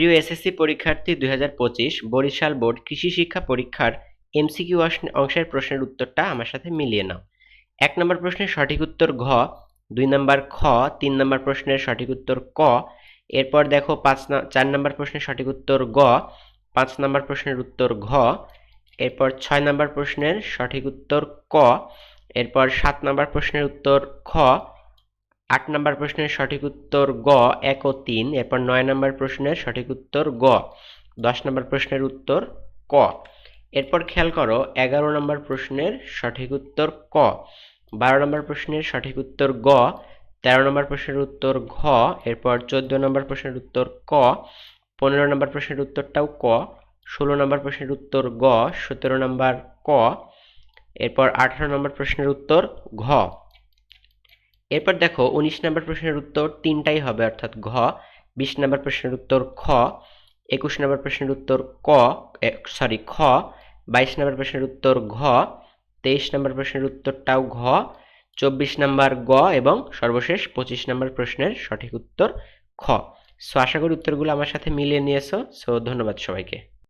প্রিয় এসএসসি পরীক্ষার্থী দু হাজার পঁচিশ বরিশাল বোর্ড কৃষি শিক্ষা পরীক্ষার এমসিকিউ অংশের প্রশ্নের উত্তরটা আমার সাথে মিলিয়ে নাও। এক নম্বর প্রশ্নের সঠিক উত্তর ঘ, দুই নম্বর খ, তিন নম্বর প্রশ্নের সঠিক উত্তর ক, এরপর দেখো পাঁচ চার নম্বর প্রশ্নের সঠিক উত্তর গ, পাঁচ নম্বর প্রশ্নের উত্তর ঘ, এরপর ছয় নম্বর প্রশ্নের সঠিক উত্তর ক, এরপর সাত নম্বর প্রশ্নের উত্তর খ আট নম্বর প্রশ্নের সঠিক উত্তর গ এক ও তিন এরপর নয় নম্বর প্রশ্নের সঠিক উত্তর গ দশ নম্বর প্রশ্নের উত্তর ক এরপর খেয়াল করো এগারো নম্বর প্রশ্নের সঠিক উত্তর ক বারো নম্বর প্রশ্নের সঠিক উত্তর গ তেরো নম্বর প্রশ্নের উত্তর ঘ এরপর চোদ্দ নম্বর প্রশ্নের উত্তর ক পনেরো নম্বর প্রশ্নের উত্তরটাও ক ষোলো নম্বর প্রশ্নের উত্তর গ সতেরো নম্বর ক এরপর আঠারো নম্বর প্রশ্নের উত্তর ঘ এরপর দেখো উনিশ নম্বর প্রশ্নের উত্তর তিনটাই হবে, অর্থাৎ ঘ। বিশ নম্বর প্রশ্নের উত্তর খ। একুশ নম্বর প্রশ্নের উত্তর ক। সরি খ। বাইশ নম্বর প্রশ্নের উত্তর ঘ। তেইশ নম্বর প্রশ্নের উত্তরটাও ঘ। চব্বিশ নম্বর গ এবং সর্বশেষ পঁচিশ নম্বর প্রশ্নের সঠিক উত্তর খ। সো আশা করি উত্তরগুলো আমার সাথে মিলিয়ে নিয়েছো। সো ধন্যবাদ সবাইকে।